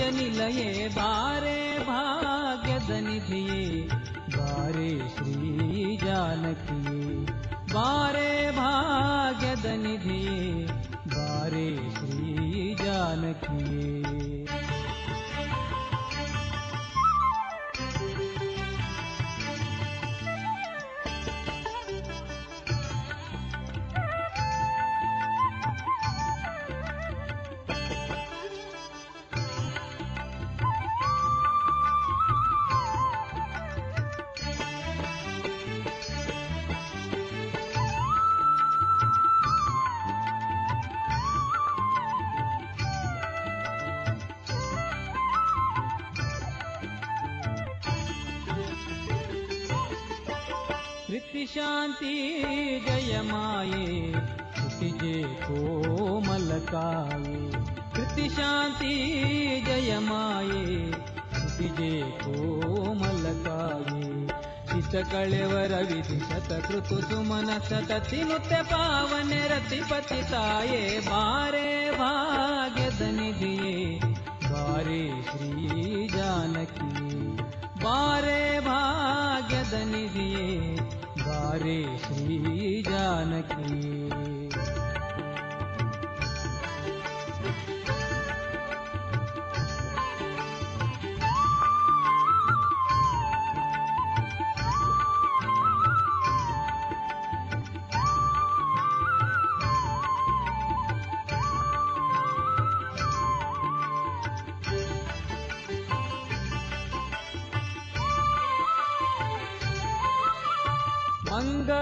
नि लये बारे भाग दनिधि बारे श्री जानी बारे भाग दनिधि बारे श्री कृति शान्ति जयमायेतिज को मलकाये कृति शान्ति जय मायेतिजे को मलकाये सकलेवरविशत कृतुमनसिमुत पावन रतिपतिताये बारे भागदनि बारे श्री जानकी। बारे भागदनि हरे श्री जानकी। मङ्गळमुदभरिते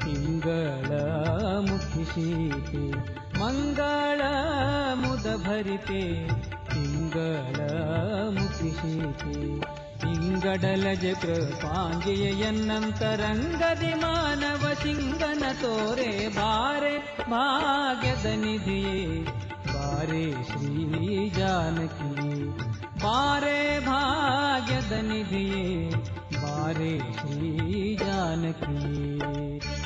पिङ्गळमुखिशीके मङ्गळमुदभरिते पिङ्गळमुखिशीके पिङ्गडलजक पाञयन्नन्तरङ्गदि मानव सिङ्गनतोरे बारे भाग्यदनिधिे बारे श्री जानकी बारे भाग्यदनिधिे हमारे ही जानकी।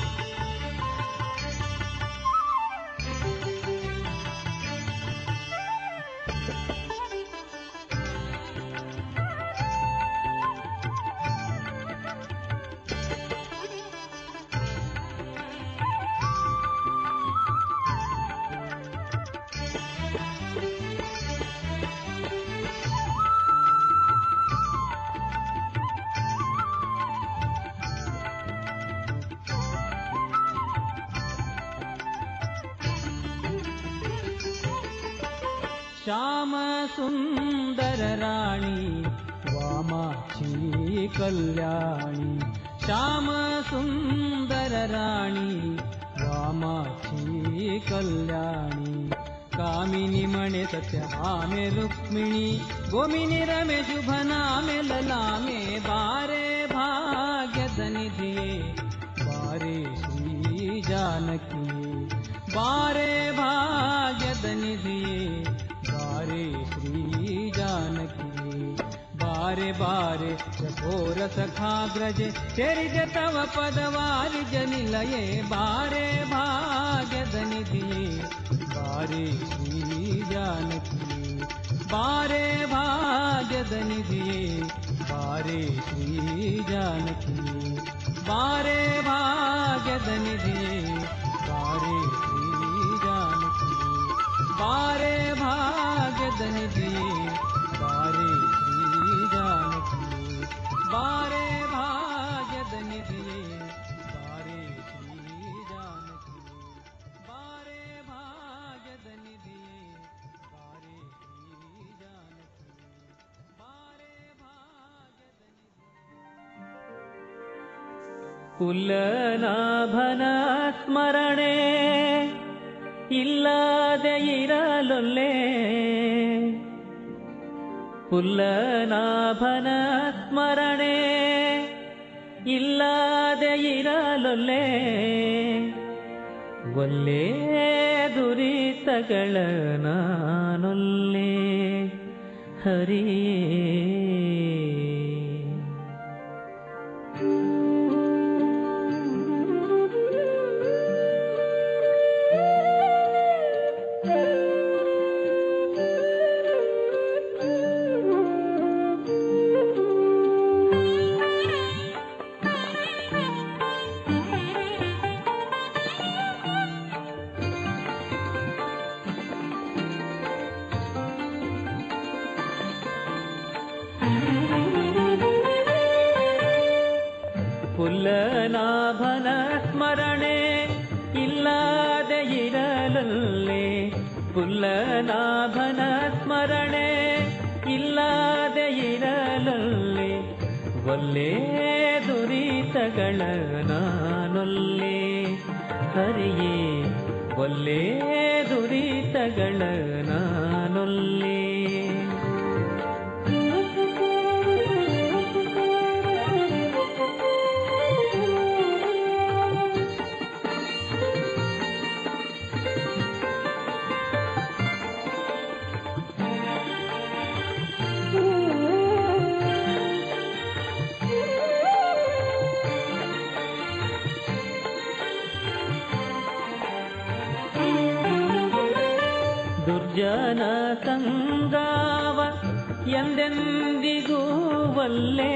श्याम वामाक्षी कल्याणी। श्याम वामाक्षी कल्याणि। कामिनी मणि तस्य रुक्मिणी गोमिनि रमे शुभनामे ललामे बारे भाग्यधनिधि बारे श्री जानकी। बारे भाग्य श्री जानकी। बारे बारेरज चरिज तव पदवारि जनिलये। बारे भाग्यधनिधि बारे श्री जानकी। बारे भाग्यधनिधि बारे श्री जानकी। बारे भाग्यधनिधि बारे श्री भागनि बारे जीजा बारे भागनि बारे जीजा बारे भाग दनि दी बीजा बारे भागनि दि। कुलनाभन ಇಲ್ಲದೆ ಇರಲೊಲ್ಲೆ. ಪುಲ್ಲನಾಭನ ಸ್ಮರಣೆ ಇಲ್ಲದೆ ಇರಲೊಲ್ಲೆ. ಒಲ್ಲೆ ದುರಿತಗಳ ನಾನೊಲ್ಲೆ. ಹರಿಯೇ ಪುಲ್ಲನಾಭನ ಸ್ಮರಣೆ ಇಲ್ಲದೆ ಇರಲಲ್ಲಿ ಒಲ್ಲೇ ದುರಿತಗಳ ನಾನೊಲ್ಲೇ. ಹರಿಯೇ ಒಲ್ಲೆ ದುರಿತಗಳ ದುರ್ಜನ ಸಂಗಾವ ಎಂದೆಂದಿಗೂ ಒಲ್ಲೆ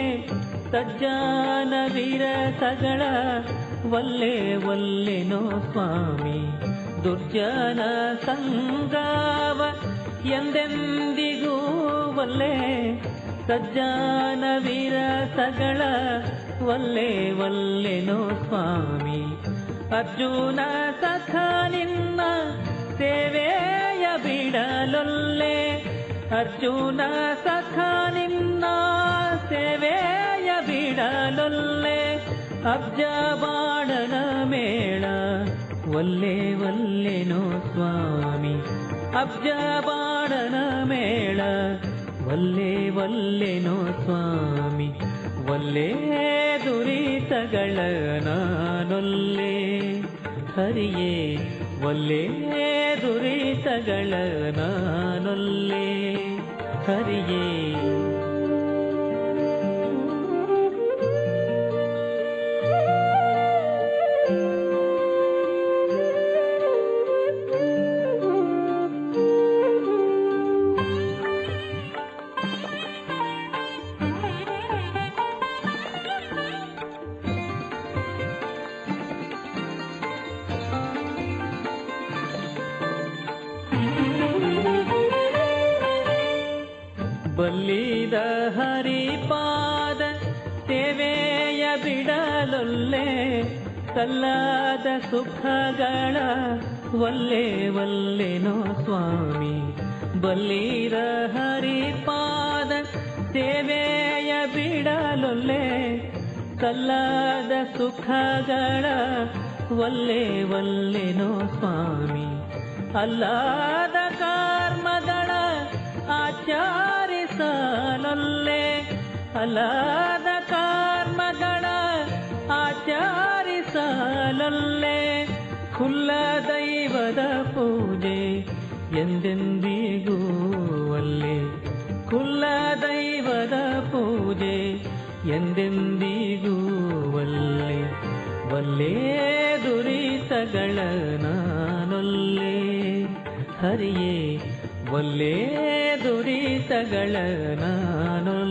ಸಜ್ಜಾನ ವಿರಸಗಳ ಒಲ್ಲೆ ವಲ್ಲೆನೋ ಸ್ವಾಮಿ ದುರ್ಜನ ಸಂಗಾವ ಎಂದೆಂದಿಗೂ ಒಲ್ಲೆ ಸಜ್ಜಾನ ವಿರಸಗಳ ಒಲ್ಲೆ ವಲ್ಲೆನೋ ಸ್ವಾಮಿ ಅರ್ಜುನ ಸಖ ನಿನ್ನ ಸೇವೆಯ ಬಿಡಲೊಲ್ಲೆ. ಅರ್ಜುನ ಸಖ ನಿನ್ನ ಸೇವೆಯ ಬಿಡಲೊಲ್ಲೆ. ಅಬ್ಜ ಬಾಡನ ಮೇಳ, ಒಲ್ಲೆ ಒಲ್ಲೆನೋ ಸ್ವಾಮಿ. ಅಬ್ಜ ಬಾಡನ ಮೇಳ, ಒಲ್ಲೆ ಒಲ್ಲೆನೋ ಸ್ವಾಮಿ. ಒಲ್ಲೆ ದುರಿತಗಳ ನಾನೊಲ್ಲೆ. ಹರಿಯೇ ಒಲ್ಲೆ ದುರಿತಗಳ ನಾನೊಲ್ಲೇ ಹರಿಯೇ ಹರಿಪಾದ ಸೇವೆಯ ಬಿಡಲೊಲ್ಲೆ ಸಲ್ಲಾದ ಸುಖಗಳ ಒಲ್ಲೆ ಒಲ್ಲೆನೋ ಸ್ವಾಮಿ. ಬಲ್ಲಿರ ಹರಿಪಾದ ಸೇವೆಯ ಬಿಡಲೊಲ್ಲೆ ಕಲ್ಲಾದ ಸುಖಗಳ ಒಲ್ಲೆ ಒಲ್ಲೆನೋ ಸ್ವಾಮಿ. ಅಲ್ಲಾದ ಕರ್ಮಗಳ ಆಚರಿಸಲೊಲ್ಲೆ ಅಲಾದ ಕರ್ಮಗಳ ಆಚರಿಸಲೊಲ್ಲೆ ಕುಲ್ಲ ದೈವದ ಪೂಜೆ ಎಂದೆಂದಿಗೂ ಅಲ್ಲೇ ಕುಲ್ಲ ದೈವದ ಪೂಜೆ ಎಂದೆಂದಿಗೂ ಅಲ್ಲೇ ಒಲ್ಲೇ ದುರಿತಗಳ ನಾನೊಲ್ಲೇ ಹರಿಯೇ ಒಲ್ಲೆ ದುರಿತಗಳ ನಾನೊಲ್ಲೆ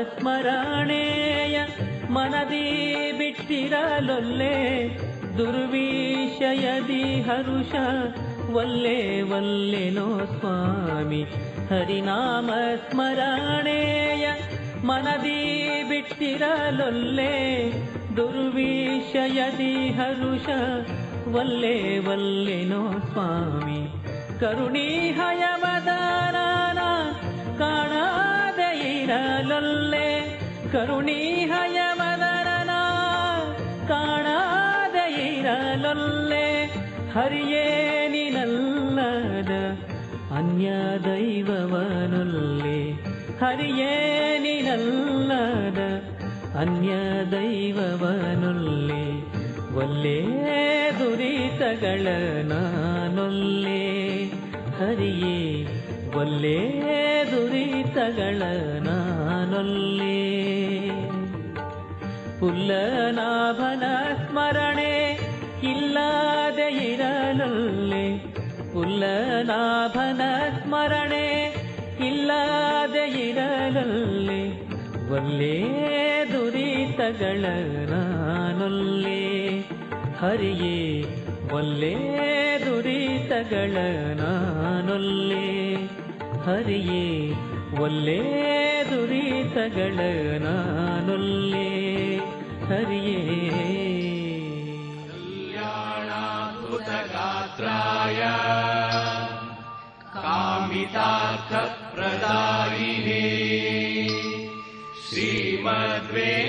ಹರಿನಾಮ ಸ್ಮರಣೆಯ ಮನದಿ ಬಿಟ್ಟಿರಲೊಲ್ಲೆ ದುರ್ವಿಷಯದಿ ಹರುಷ ಒಲ್ಲೆ ಒಲ್ಲೆನೋ ಸ್ವಾಮಿ ಹರಿನಾಮ ಸ್ಮರಣೆಯ ಮನದಿ ಬಿಟ್ಟಿರಲೊಲ್ಲೆ ದುರ್ವಿಷಯದಿ ಹರುಷ ಒಲ್ಲೆ ಒಲ್ಲೆನೋ ಸ್ವಾಮಿ ಕರುಣಿ ಹಯವದಾನ ಇರಲೊಲ್ಲೆ ಕರುಣೀಹಯ ಹಯವದರನ ಕಾಣದೆ ಇರಲೊಲ್ಲೆ ಹರಿಯೇ ನಿನಲ್ಲದ ಅನ್ಯ ದೈವವನೊಲ್ಲೆ ಹರಿಯೇ ನಿನಲ್ಲದ ಅನ್ಯ ದೈವವನೊಲ್ಲೆ ಒಲ್ಲೆ ದುರಿತಗಳ ನಾನೊಲ್ಲೆ ಹರಿಯೇ ಒಲ್ಲೆ ದುರಿತಗಳ ನಾನೊಲ್ಲೇ ಪುಲ್ಲನಾಭನ ಸ್ಮರಣೆ ಇಲ್ಲದೆ ಇರಲೊಲ್ಲೆ. ಪುಲ್ಲನಾಭನ ಸ್ಮರಣೆ ಇಲ್ಲದೆ ಇರಲೊಲ್ಲೆ. ಒಲ್ಲೇ ದುರಿತಗಳ ನಾನೊಲ್ಲೇ ಹರಿಯೇ ಒಲ್ಲೇ ದುರಿತಗಳ ನಾನೊಲ್ಲೇ ಹರಿಯೇ ಒಲ್ಲೇ ದುರಿತಗಳ ನಾನೊಲ್ಲೇ ಹರಿಯೇ कल्याणाद्भुतगात्राय कामितार्थप्रदायिने श्रीमद्वेङ्कटना